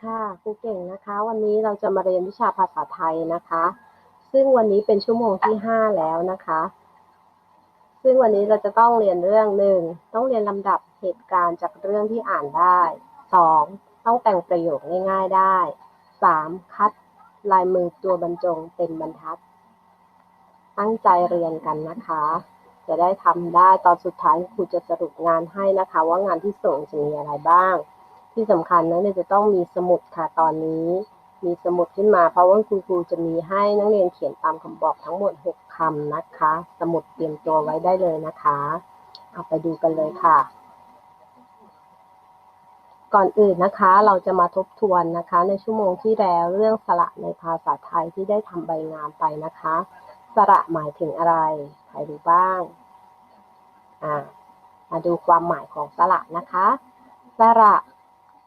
ค่ะครูเก่งนะคะ วันนี้เราจะมาเรียนวิชาภาษาไทยนะคะ ซึ่งวันนี้เป็นชั่วโมงที่ห้าแล้วนะคะ ซึ่งวันนี้เราจะต้องเรียนเรื่องหนึ่งต้องเรียนลำดับเหตุการณ์จากเรื่องที่อ่านได้สองต้องแต่งประโยคง่ายๆได้สามคัดลายมือตัวบรรจงเต็มบรรทัด ตั้งใจเรียนกันนะคะ จะได้ทำได้ตอนสุดท้ายครูจะสรุปงานให้นะคะ ว่างานที่ส่งจะมีอะไรบ้าง ที่สำคัญนะเนี่ยจะต้องมีสมุดค่ะตอนนี้ มีสมุดขึ้นมาเพราะว่าคุณครูจะมีให้นักเรียนเขียนตามคำบอกทั้งหมด 6คำนะคะ สมุดเตรียมตัวไว้ได้เลยนะคะ เอาไปดูกันเลยค่ะ ก่อนอื่นนะคะเราจะมาทบทวนนะคะ ในชั่วโมงที่แล้วเรื่องสระในภาษาไทยที่ได้ทำใบงานไปนะคะ สระหมายถึงอะไรใครรู้บ้างอ่ามาดูความหมายของสระนะคะ สระ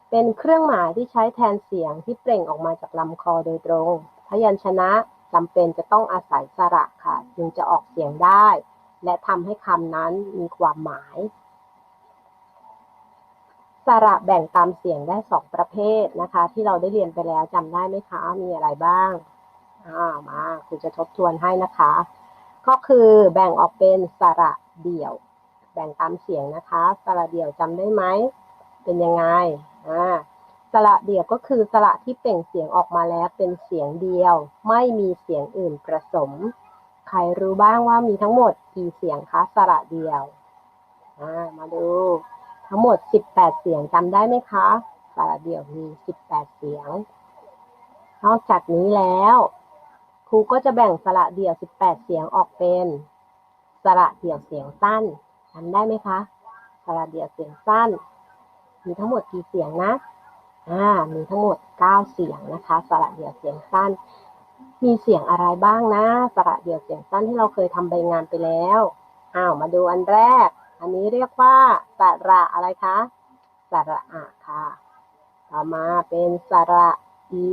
เป็นเครื่องหมายที่ใช้แทนเสียงที่เปล่งออกมาจากลำคอโดยตรง พยัญชนะจำเป็นจะต้องอาศัยสระค่ะ จึงจะออกเสียงได้ และทำให้คำนั้นมีความหมาย สระแบ่งตามเสียงได้สองประเภทนะคะ ที่เราได้เรียนไปแล้วจำได้ไหมคะ มีอะไรบ้างามาคุณจะทบทวนให้นะคะ ก็คือแบ่งออกเป็นสระเดี่ยว แบ่งตามเสียงนะคะ สระเดี่ยวจำได้ไหม เป็นยังไง อ่าสระเดี่ยวก็คือสระที่เปล่งเสียงออกมาแล้วเป็นเสียงเดียว ไม่มีเสียงอื่นผสม ใครรู้บ้างว่ามีทั้งหมดกี่เสียงคะสระเดียวอ่ามาดู ทั้งหมด 18 เสียงจำได้ไหมคะสระเดี่ยวมี 18 เสียง นอกจากนี้แล้วครูก็จะแบ่งสระเดี่ยว 18 เสียงออกเป็นสระเดี่ยวเสียงสั้นจำได้ไหมคะสระเดี่ยวเสียงสั้น มีทั้งหมดกี่เสียงนะอ่ามีทั้งหมด 9 เสียงนะคะสระเดี่ยวเสียงสั้น มีเสียงอะไรบ้างนะสระเดี่ยวเสียงสั้นที่เราเคยทำใบงานไปแล้วอ้าวมาดูอันแรก อันนี้เรียกว่าสระอะไรคะสระอะค่ะ ต่อมาเป็นสระอี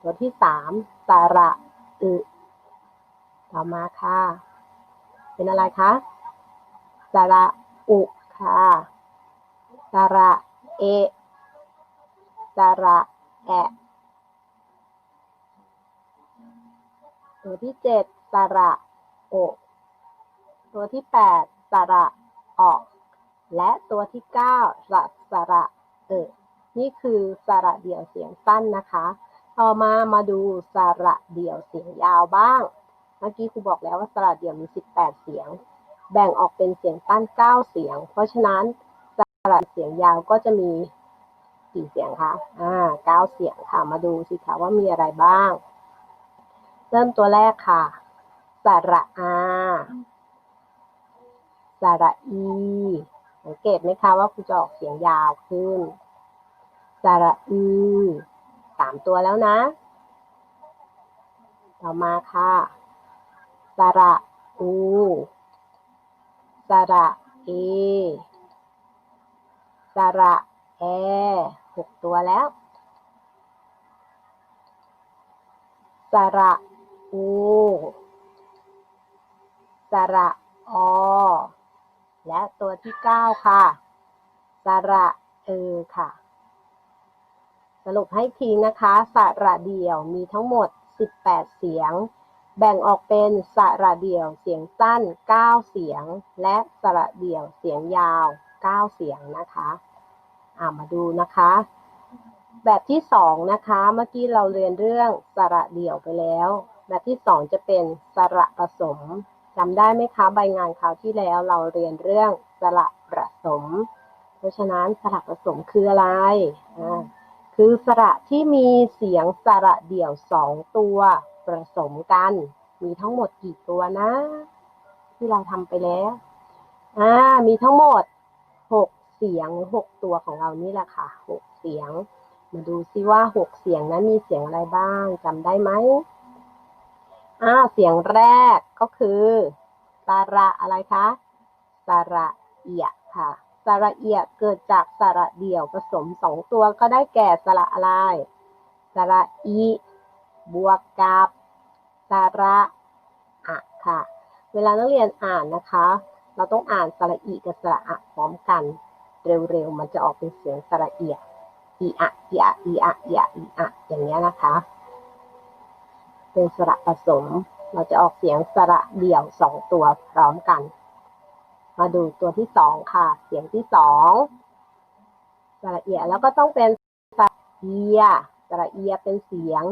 ตัวที่สามสระอึต่อมาค่ะ เป็นอะไรคะสระอุค่ะ สระเอะสระแอะตัวที่เจ็ดสระโอตัวที่แปดสระออก และตัวที่เก้าสระสระเออนี่คือสระเดี่ยวเสียงสั้นนะคะ ต่อมามาดูสระเดี่ยวเสียงยาวบ้าง เมื่อกี้ครูบอกแล้วว่าสระเดี่ยวมี 18 เสียง แบ่งออกเป็นเสียงสั้น 9 เสียง เพราะฉะนั้น สระเสียงยาวก็จะมีกี่เสียงคะอ่า9เสียงค่ะ มาดูสิคะว่ามีอะไรบ้าง เริ่มตัวแรกค่ะ สระอาสระอีสังเกตไหมคะว่าครูจะออกเสียงยาวขึ้น สระอือสามตัวแล้วนะ ต่อมาค่ะ สระอู สระเอ สระแอหกตัวแล้ว สระอู สระอและตัวที่เก้าค่ะ สระเออค่ะ สรุปให้ทีนะคะ สระเดี่ยวมีทั้งหมด 18 เสียง แบ่งออกเป็นสระเดี่ยวเสียงสั้น 9 เสียง และสระเดี่ยวเสียงยาว 9 เสียงนะคะ อ่ามาดูนะคะ แบบที่สองนะคะ เมื่อกี้เราเรียนเรื่องสระเดี่ยวไปแล้ว แบบที่สองจะเป็นสระผสมจำได้ไหมคะใบงานคราวที่แล้วเราเรียนเรื่องสระผสม เพราะฉะนั้นสระผสมคืออะไรอ่าคือสระที่มีเสียงสระเดี่ยวสองตัวผสมกัน มีทั้งหมดกี่ตัวนะ ที่เราทำไปแล้วอ่ามีทั้งหมดหก เสียงหกตัวของเรานี่แหละค่ะหกเสียง มาดูซิว่าหกเสียงนั้นมีเสียงอะไรบ้างจำได้ไหมอ่าเสียงแรกก็คือสระอะไรคะสระเอียค่ะสระเอียเกิดจากสระเดี่ยวผสมสองตัวก็ได้แก่สระอะไรสระอีบวกกับสระอะค่ะ เวลานักเรียนอ่านนะคะ เราต้องอ่านสระอีกับสระอะพร้อมกัน เร็วๆ มันจะออกเป็นเสียงสระเอียอีอะอีอะอีอะอีอะอีอะอย่างเงี้ยนะคะ เป็นสระผสม เราจะออกเสียงสระเดี่ยวสองตัวพร้อมกัน มาดูตัวที่สองค่ะ เสียงที่สองสระเอียแล้วก็ต้องเป็นสระเอียสระเอียเป็นเสียง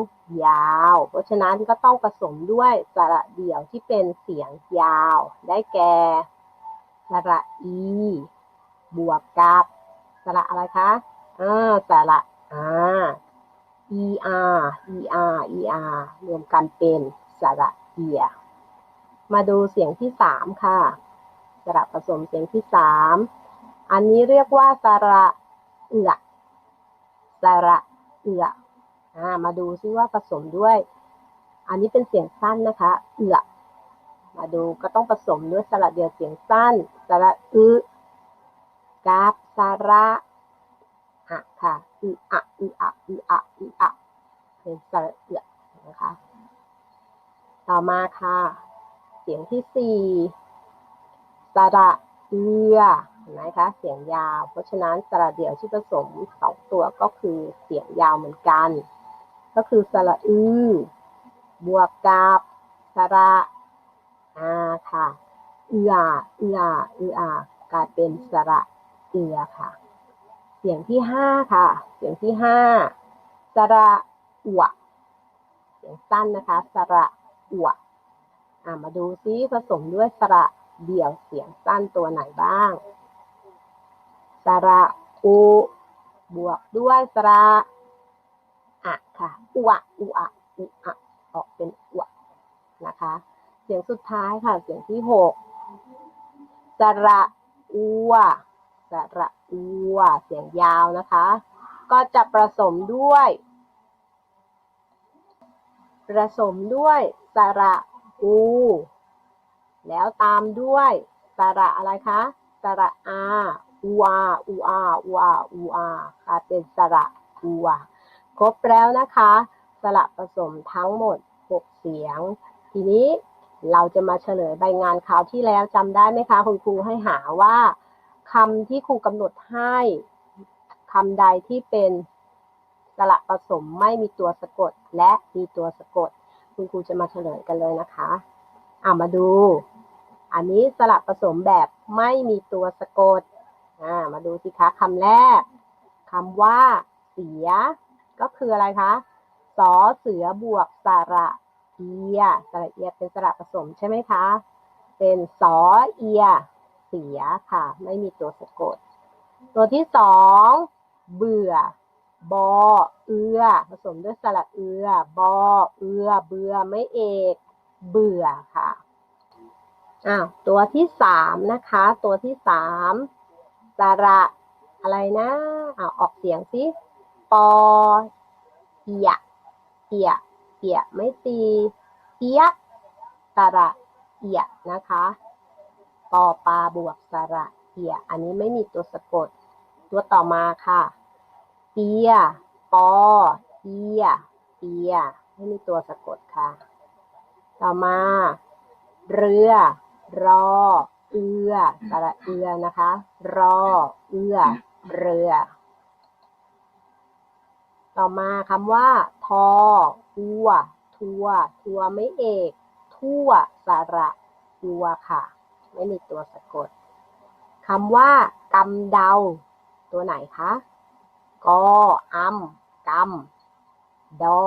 ยาว เพราะฉะนั้นก็ต้องผสมด้วยสระเดี่ยวที่เป็นเสียงยาว ได้แก่สระอี บวกกับสระอะไรคะอ่าสระอ่า er er er รวมกันเป็นสระเอีย มาดูเสียงที่สามค่ะ สระผสมเสียงที่สามอันนี้เรียกว่าสระเอือสระเอืออ่ามาดูซิว่าผสมด้วย อันนี้เป็นเสียงสั้นนะคะ เอือมาดูก็ต้องผสมด้วยสระเดียวเสียงสั้น สระอึ กับสาระอะค่ะอึอะอึอะอึอะอึอะเป็นสระเอือนะคะ ต่อมาค่ะ เสียงที่สี่สระเอือเห็นไหมคะเสียงยาว เพราะฉะนั้นสระเดี่ยวที่ผสมสองตัวก็คือเสียงยาวเหมือนกัน ก็คือสระอือบวกกับสระอาค่ะเอือเอือเอือกลายเป็นสระ เอือค่ะ เสียงที่ห้าค่ะ เสียงที่ห้าสระอวเสียงสั้นนะคะ สระอวอ่ามาดูซิผสมด้วยสระเดี่ยวเสียงสั้นตัวไหนบ้าง สระอุ บวกด้วยสระอะค่ะอุอะอุอะอุอะออกเป็นอุอะนะคะ เสียงสุดท้ายค่ะ เสียงที่หกสระอัว สระอัวเสียงยาวนะคะ ก็จะผสมด้วยผสมด้วยสระอู แล้วตามด้วยสระอะไรคะสระอาอูอาอูอาอูอาอูอาค่ะเป็นสระอูอาครบแล้วนะคะ สระผสมทั้งหมด 6 เสียง ทีนี้เราจะมาเฉลยใบงานคราวที่แล้วจำได้ไหมคะ คุณครูให้หาว่า คำที่ครูกำหนดให้คำใดที่เป็นสระผสมไม่มีตัวสะกดและมีตัวสะกด คุณครูจะมาเฉลยกันเลยนะคะอ่ามาดู อันนี้สระผสมแบบไม่มีตัวสะกดอ่ามาดูสิคะคำแรกคำว่า เสีย ก็คืออะไรคะสอเสือบวกสระเอียสระเอียเป็นสระผสมใช่ไหมคะ เป็นสอเอีย เสียค่ะ ไม่มีตัวสะกด ตัวที่สองเบื่อ บอ เอือ ผสมด้วยสระเอือ บอ เอือ เบื่อไม่เอกเบื่อค่ะอ้าวตัวที่สามนะคะ ตัวที่สามสระอะไรนะอ้าวออกเสียงสิปอเอียเอียเอียไม่ตีเอียสระเอียนะคะ ปอปลาบวกสระเอีย อันนี้ไม่มีตัวสะกด ตัวต่อมาค่ะเอีย ปอเอียเอีย ไม่มีตัวสะกดค่ะ ต่อมา เรือ รอ เอือสระเอือนะคะ รอ เอือ เรือ ต่อมาคำว่า ทออัว ทัว ทัวไม่เอก ทั่ว สระอัวค่ะ ไม่มีตัวสะกดคำว่ากำเดา ตัวไหนคะกออัมกำดอ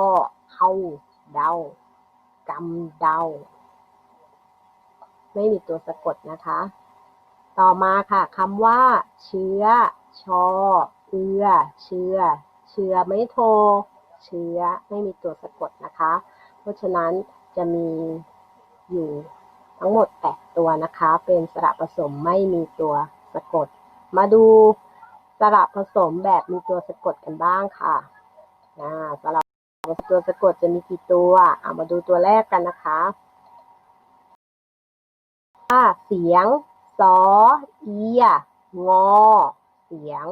เฮาเดากำเดา ไม่มีตัวสะกดนะคะ ต่อมาค่ะคำว่า เชื้อ ชอ เอือ เชื้อ เชื้อไม่โท เชื้อ ไม่มีตัวสะกดนะคะ เพราะฉะนั้นจะมีอยู่ ทั้งหมด 8 ตัวนะคะ เป็นสระผสมไม่มีตัวสะกด มาดูสระผสมแบบมีตัวสะกดกันบ้างค่ะอ่าสระตัวสะกดจะมีกี่ตัวเอามาดูตัวแรกกันนะคะเสียงสอเอียงอ เสียง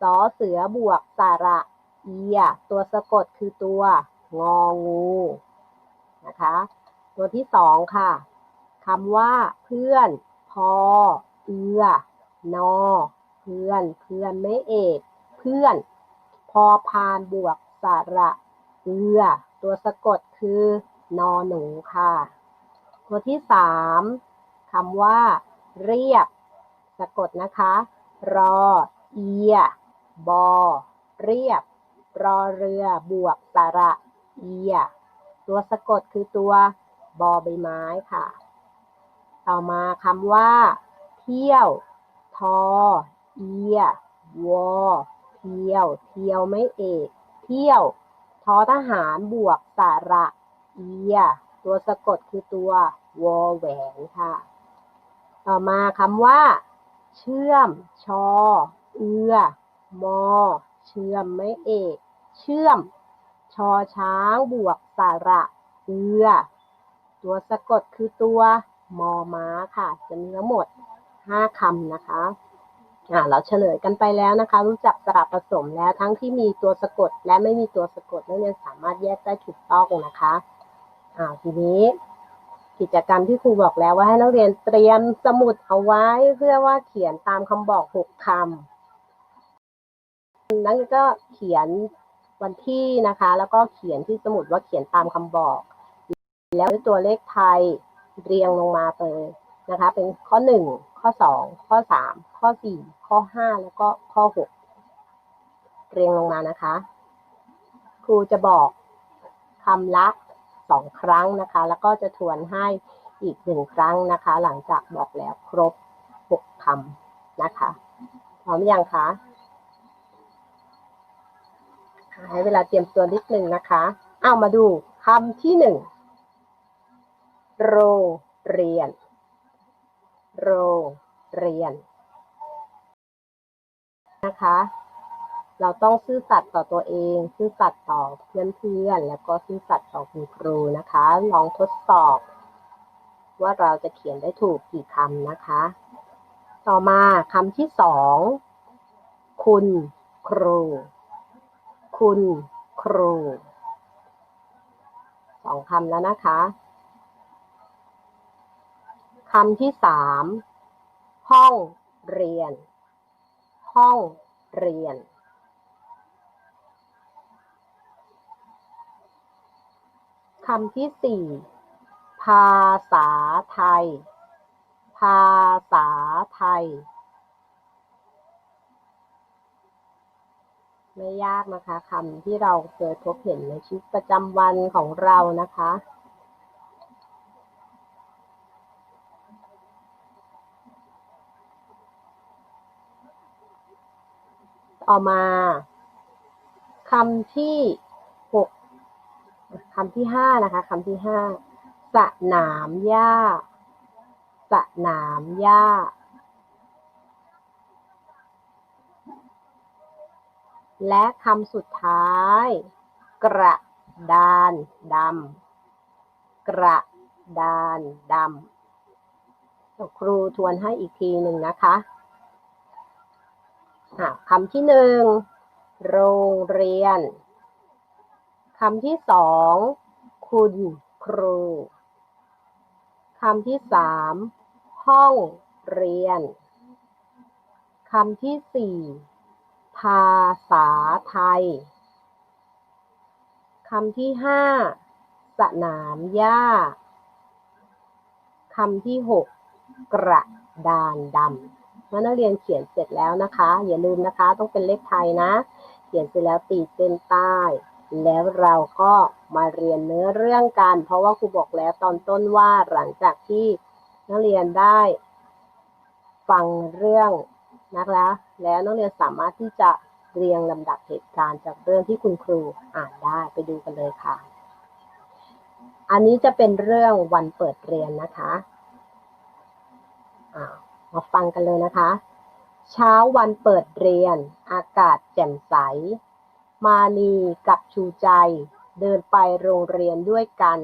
สอเสือบวกสระเอีย ตัวสะกดคือตัวงองูนะคะ ตัวที่สองค่ะ คำว่า เพื่อน พอ เอือ นอ เพื่อน เพื่อนไม่เอก เพื่อน พอพานบวกสระเอือ ตัวสะกดคือนอหนูค่ะ ตัวที่สามคำว่า เรียบ สะกดนะคะ รอ เอีย บอ เรียบ รอเรือบวกสระเอีย ตัวสะกดคือตัวบอใบไม้ค่ะ ต่อมาคำว่า เที่ยว ทอ เอีย วอ เที่ยว เที่ยวไม่เอก เที่ยว ทอทหารบวกสระ เอีย ตัวสะกดคือตัว วอแหวนค่ะ ต่อมาคำว่า เชื่อม ชอ เอือ มอ เชื่อมไม่เอก เชื่อม ชอช้างบวกสระ เอือ ตัวสะกดคือตัว มอม้าค่ะ จะมีทั้งหมด5คำนะคะอ่าเราเฉลยกันไปแล้วนะคะ รู้จักสระผสมแล้วทั้งที่มีตัวสะกดและไม่มีตัวสะกดนักเรียนสามารถแยกได้ถูกต้องนะคะอ่าทีนี้กิจกรรมที่ครูบอกแล้วว่าให้นักเรียนเตรียมสมุดเอาไว้เพื่อว่าเขียนตามคำบอกหกคำนั้นก็เขียนวันที่นะคะ แล้วก็เขียนที่สมุดว่าเขียนตามคำบอก แล้วด้วยตัวเลขไทย เรียงลงมาเลยนะคะ เป็นข้อหนึ่งข้อสองข้อสามข้อสี่ข้อห้าแล้วก็ข้อหกเรียงลงมานะคะ ครูจะบอกคำละสองครั้งนะคะ แล้วก็จะทวนให้อีกหนึ่งครั้งนะคะ หลังจากบอกแล้วครบหกคำนะคะ พร้อมยังคะให้เวลาเตรียมตัวนิดนึงนะคะ เอามาดูคำที่หนึ่ง โรงเรียน โรงเรียน นะคะ เราต้องซื่อสัตย์ต่อตัวเอง ซื่อสัตย์ต่อเพื่อนๆ แล้วก็ซื่อสัตย์ต่อคุณครูนะคะ ลองทดสอบ ว่าเราจะเขียนได้ถูกกี่คำนะคะ ต่อมาคำที่สอง คุณครู คุณครูสองคำแล้วนะคะ คำที่สามห้องเรียน ห้องเรียน คำที่สี่ภาษาไทย ภาษาไทย ไม่ยากนะคะคำที่เราเคยพบเห็นในชีวิตประจำวันของเรานะคะ ต่อมาคำที่หกคำที่ห้านะคะคำที่ห้าสนามหญ้าสนามหญ้าและคำสุดท้าย กระดานดำกระดานดำครูทวนให้อีกทีหนึ่งนะคะอะ คำที่หนึ่งโรงเรียนคำที่สองคุณครูคำที่สามห้องเรียนคำที่สี่ภาษาไทยคำที่ห้าสนามหญ้าคำที่หกกระดานดำ เมื่อนักเรียนเขียนเสร็จแล้วนะคะ อย่าลืมนะคะ ต้องเป็นเลขไทยนะ เขียนเสร็จแล้วตีเส้นใต้ แล้วเราก็มาเรียนเนื้อเรื่องกัน เพราะว่าครูบอกแล้วตอนต้นว่าหลังจากที่นักเรียนได้ ฟังเรื่องนะคะแล้วนักเรียนสามารถที่จะเรียงลำดับเหตุการณ์จากเรื่องที่คุณครูอ่านได้ไปดูกันเลยค่ะ อันนี้จะเป็นเรื่องวันเปิดเรียนนะคะอ่า มาฟังกันเลยนะคะ เช้าวันเปิดเรียน อากาศแจ่มใส มานีกับชูใจ เดินไปโรงเรียนด้วยกัน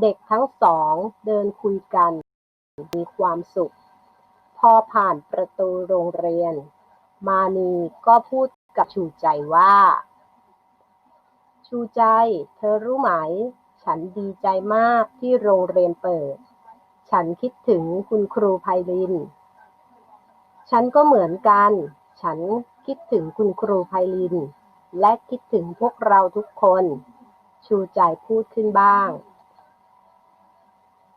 เด็กทั้งสองเดินคุยกัน มีความสุข พอผ่านประตูโรงเรียน มานีก็พูดกับชูใจว่า ชูใจ เธอรู้ไหม ฉันดีใจมากที่โรงเรียนเปิด ฉันคิดถึงคุณครูไพลิน ฉันก็เหมือนกัน ฉันคิดถึงคุณครูไพลิน และคิดถึงพวกเราทุกคน ชูใจพูดขึ้นบ้าง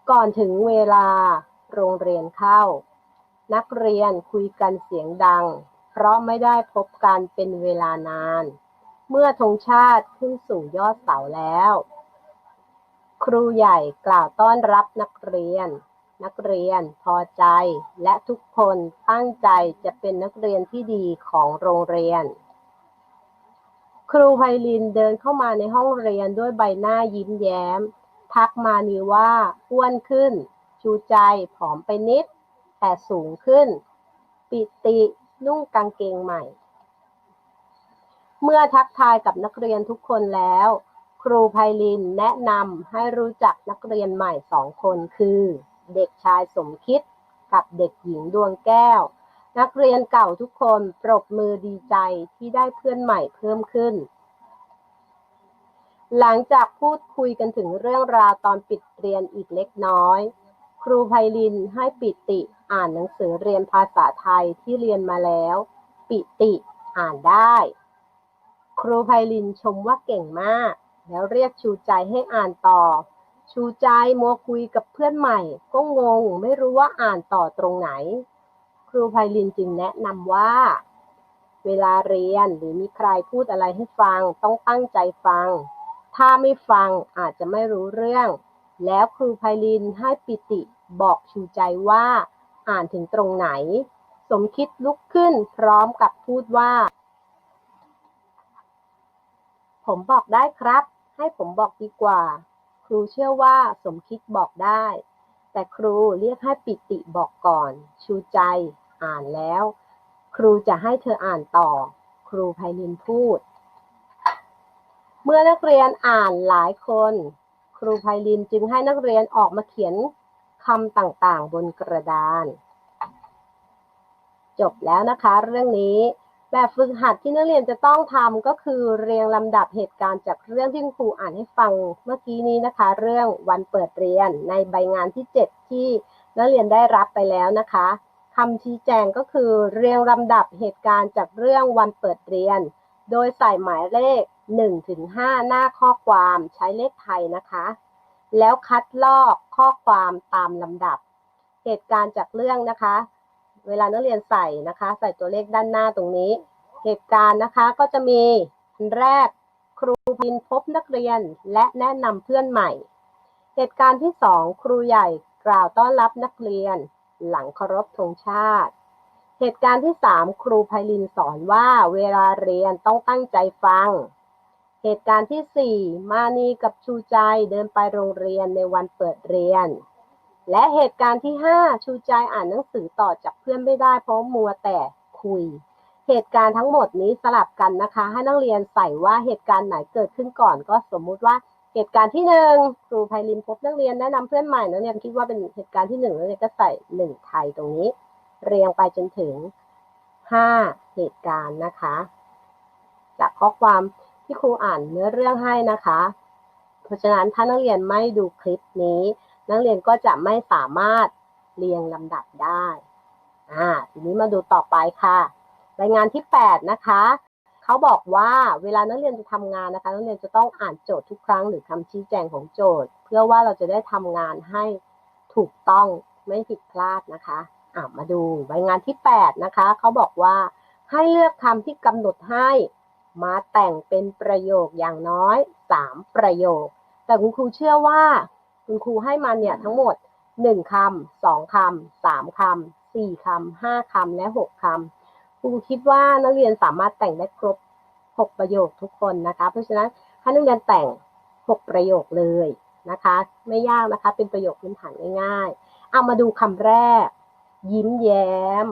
ก่อนถึงเวลาโรงเรียนเข้า นักเรียนคุยกันเสียงดัง เพราะไม่ได้พบกันเป็นเวลานาน เมื่อธงชาติขึ้นสู่ยอดเสาแล้ว ครูใหญ่กล่าวต้อนรับนักเรียน นักเรียนพอใจ และทุกคนตั้งใจจะเป็นนักเรียนที่ดีของโรงเรียน ครูไพลินเดินเข้ามาในห้องเรียนด้วยใบหน้ายิ้มแย้ม ทักมานีว่าอ้วนขึ้น ชูใจผอมไปนิด แต่สูงขึ้น ปิตินุ่งกางเกงใหม่ เมื่อทักทายกับนักเรียนทุกคนแล้ว ครูไพลินแนะนำให้รู้จักนักเรียนใหม่สองคนคือ เด็กชายสมคิดกับเด็กหญิงดวงแก้ว นักเรียนเก่าทุกคนปรบมือดีใจที่ได้เพื่อนใหม่เพิ่มขึ้น หลังจากพูดคุยกันถึงเรื่องราวตอนปิดเรียนอีกเล็กน้อย ครูไพลินให้ปิติอ่านหนังสือเรียนภาษาไทยที่เรียนมาแล้ว ปิติอ่านได้ ครูไพลินชมว่าเก่งมาก แล้วเรียกชูใจให้อ่านต่อ ชูใจมัวคุยกับเพื่อนใหม่ ก็งงไม่รู้ว่าอ่านต่อตรงไหน ครูไพลินจึงแนะนำว่า เวลาเรียนหรือมีใครพูดอะไรให้ฟัง ต้องตั้งใจฟัง ถ้าไม่ฟังอาจจะไม่รู้เรื่อง แล้วครูไพลินให้ปิติบอกชูใจว่า อ่านถึงตรงไหน สมคิดลุกขึ้นพร้อมกับพูดว่าผมบอกได้ครับ ให้ผมบอกดีกว่า ครูเชื่อว่าสมคิดบอกได้ แต่ครูเรียกให้ปิติบอกก่อน ชูใจ อ่านแล้ว ครูจะให้เธออ่านต่อ ครูไพลินพูด เมื่อนักเรียนอ่านหลายคน ครูไพลินจึงให้นักเรียนออกมาเขียนคำต่างๆ บนกระดาน จบแล้วนะคะเรื่องนี้ แบบฝึกหัดที่นักเรียนจะต้องทำก็คือเรียงลำดับเหตุการณ์จากเรื่องที่คุณครูอ่านให้ฟังเมื่อกี้นี้นะคะ เรื่องวันเปิดเรียนในใบงานที่ 7 ที่นักเรียนได้รับไปแล้วนะคะคำชี้แจงก็คือเรียงลำดับเหตุการณ์จากเรื่องวันเปิดเรียน โดยใส่หมายเลข1ถึง5หน้าข้อความใช้เลขไทยนะคะ แล้วคัดลอกข้อความตามลำดับ เหตุการณ์จากเรื่องนะคะ เวลานักเรียนใส่นะคะ ใส่ตัวเลขด้านหน้าตรงนี้ เหตุการณ์นะคะก็จะมีอันแรกครูพินพบนักเรียนและแนะนำเพื่อนใหม่ เหตุการณ์ที่สองครูใหญ่กล่าวต้อนรับนักเรียน หลังเคารพธงชาติ เหตุการณ์ที่สามครูไพลินสอนว่าเวลาเรียนต้องตั้งใจฟัง เหตุการณ์ที่สี่มานีกับชูใจเดินไปโรงเรียนในวันเปิดเรียน และเหตุการณ์ที่ 5 ชูใจอ่านหนังสือต่อจากเพื่อนไม่ได้เพราะมัวแต่คุย เหตุการณ์ทั้งหมดนี้สลับกันนะคะ ให้นักเรียนใส่ว่าเหตุการณ์ไหนเกิดขึ้นก่อน ก็สมมุติว่าเหตุการณ์ที่หนึ่งครูไพลินพบนักเรียนแนะนำเพื่อนใหม่นักเรียนคิดว่าเป็นเหตุการณ์ที่หนึ่งนักเรียนก็ใส่หนึ่งไทยตรงนี้ เรียงไปจนถึง5เหตุการณ์นะคะ จากข้อความที่ครูอ่านเนื้อเรื่องให้นะคะ เพราะฉะนั้นถ้านักเรียนไม่ดูคลิปนี้ นักเรียนก็จะไม่สามารถเรียงลำดับได้อ่าทีนี้มาดูต่อไปค่ะ รายงานที่ 8 นะคะเขาบอกว่าเวลานักเรียนจะทำงานนะคะ นักเรียนจะต้องอ่านโจทย์ทุกครั้งหรือคำชี้แจงของโจทย์ เพื่อว่าเราจะได้ทำงานให้ถูกต้องไม่ผิดพลาดนะคะอ่ามาดูรายงานที่ 8 นะคะเขาบอกว่าให้เลือกคำที่กำหนดให้มาแต่งเป็นประโยคอย่างน้อย 3 ประโยค แต่คุณครูเชื่อว่า คุณครูให้มาเนี่ยทั้งหมด1คำสองคำสามคำสี่คำห้าคำและ6คำครูคิดว่านักเรียนสามารถแต่งได้ครบ6ประโยคทุกคนนะคะ เพราะฉะนั้นให้นักเรียนแต่ง6ประโยคเลยนะคะ ไม่ยากนะคะเป็นประโยคพื้นฐานง่ายๆเอามาดูคำแรก ยิ้มแย้ม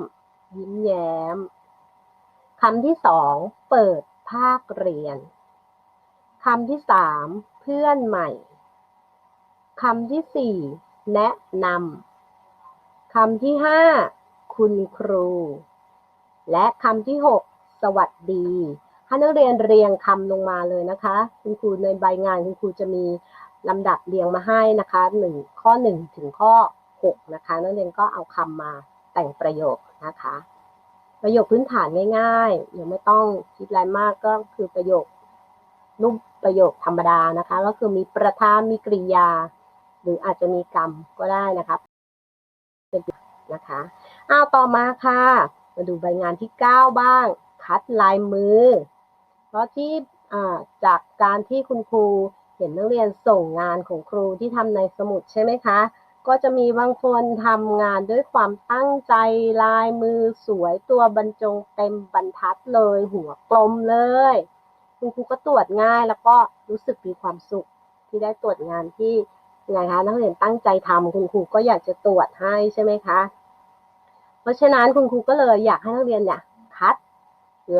ยิ้มแย้มคำที่สองเปิดภาคเรียนคำที่สามเพื่อนใหม่ คำที่สี่แนะนำคำที่ห้าคุณครู และคำที่หกสวัสดีให้นักเรียนเรียงคำลงมาเลยนะคะ คุณครูในใบงานคุณครูจะมีลำดับเรียงมาให้นะคะหนึ่งข้อหนึ่งถึงข้อหกนะคะนักเรียนก็เอาคำมาแต่งประโยคนะคะ ประโยคพื้นฐานง่ายๆยังไม่ต้องคิดอะไรมากก็คือประโยครูปประโยคธรรมดานะคะ ก็คือมีประธานมีกริยา หรืออาจจะมีกรรมก็ได้นะคะเป็นนะคะอ้าวต่อมาค่ะ มาดูใบงานที่ 9 บ้าง คัดลายมือ เพราะที่จากการที่คุณครูเห็นนักเรียนส่งงานของครูที่ทำในสมุดใช่ไหมคะ ก็จะมีบางคนทำงานด้วยความตั้งใจลายมือสวยตัวบรรจงเต็มบรรทัดเลยหัวกลมเลย คุณครูก็ตรวจง่ายแล้วก็รู้สึกมีความสุขที่ได้ตรวจงานที่ ไงคะนักเรียนตั้งใจทำคุณครูก็อยากจะตรวจให้ใช่ไหมคะ เพราะฉะนั้นคุณครูก็เลยอยากให้นักเรียนเนี่ยคัด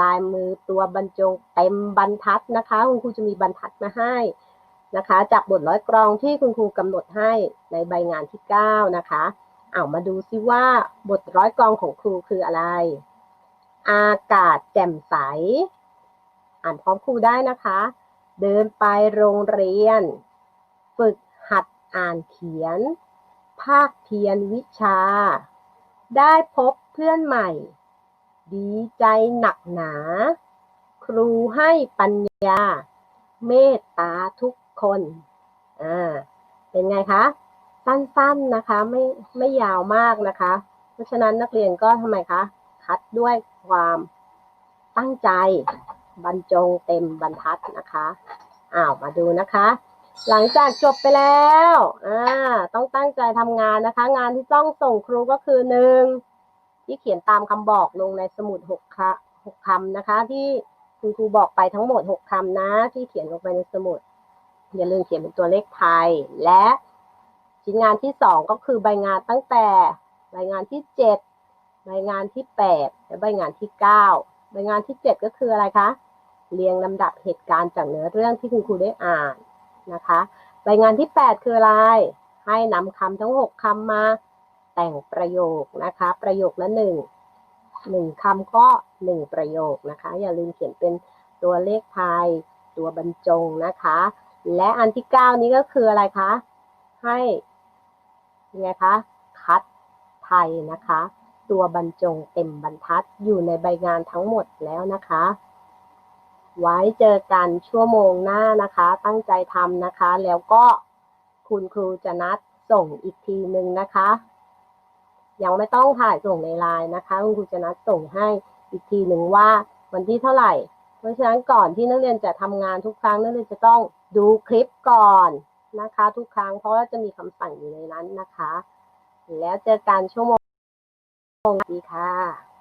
ลายมือตัวบรรจงเต็มบรรทัดนะคะ คุณครูจะมีบรรทัดมาให้นะคะ จากบทร้อยกรองที่คุณครูกำหนดให้ในใบงานที่ 9 นะคะเอามาดูซิว่าบทร้อยกรองของครูคืออะไร อากาศแจ่มใส อ่านพร้อมครูได้นะคะ เดินไปโรงเรียน ฝึก อ่านเขียน ภาคเพียรวิชา ได้พบเพื่อนใหม่ ดีใจหนักหนา ครูให้ปัญญา เมตตาทุกคน อ่า เป็นไงคะ สั้นๆนะคะ ไม่ไม่ยาวมากนะคะ เพราะฉะนั้นนักเรียนก็ทำไมคะ คัดด้วยความตั้งใจบรรจงเต็มบรรทัดนะคะ อ้าว มาดูนะคะ หลังจากจบไปแล้ว อ่า ต้องตั้งใจทำงานนะคะ งานที่ต้องส่งครูก็คือหนึ่งที่เขียนตามคำบอกลงในสมุดหกคะหกคำนะคะ ที่คุณครูบอกไปทั้งหมดหกคำนะ ที่เขียนลงไปในสมุด อย่าลืมเขียนเป็นตัวเลขไทย และชิ้นงานที่สองก็คือใบงานตั้งแต่ใบงานที่เจ็ดใบงานที่แปดและใบงานที่เก้าใบงานที่เจ็ดก็คืออะไรคะ เรียงลำดับเหตุการณ์จากเนื้อเรื่องที่คุณครูได้อ่าน นะคะใบงานที่ 8 คืออะไร ให้นำคำทั้ง 6คำมาแต่งประโยคนะคะ ประโยคละ 1 1คำก็ 1 ประโยคนะคะ อย่าลืมเขียนเป็นตัวเลขไทยตัวบรรจงนะคะ และอันที่ 9 นี้ก็คืออะไรคะ ให้ยังไงคะคัดไทยนะคะ ตัวบรรจงเต็มบรรทัดอยู่ในใบงานทั้งหมดแล้วนะคะ ไว้เจอกันชั่วโมงหน้านะคะ ตั้งใจทำนะคะ แล้วก็คุณครูจะนัดส่งอีกทีหนึ่งนะคะ ยังไม่ต้องถ่ายส่งในไลน์นะคะ คุณครูจะนัดส่งให้อีกทีหนึ่งว่าวันที่เท่าไหร่ เพราะฉะนั้นก่อนที่นักเรียนจะทำงานทุกครั้งนักเรียนจะต้องดูคลิปก่อนนะคะ ทุกครั้งเพราะว่าจะมีคำสั่งอยู่ในนั้นนะคะ แล้วเจอกันชั่วโมงดีค่ะ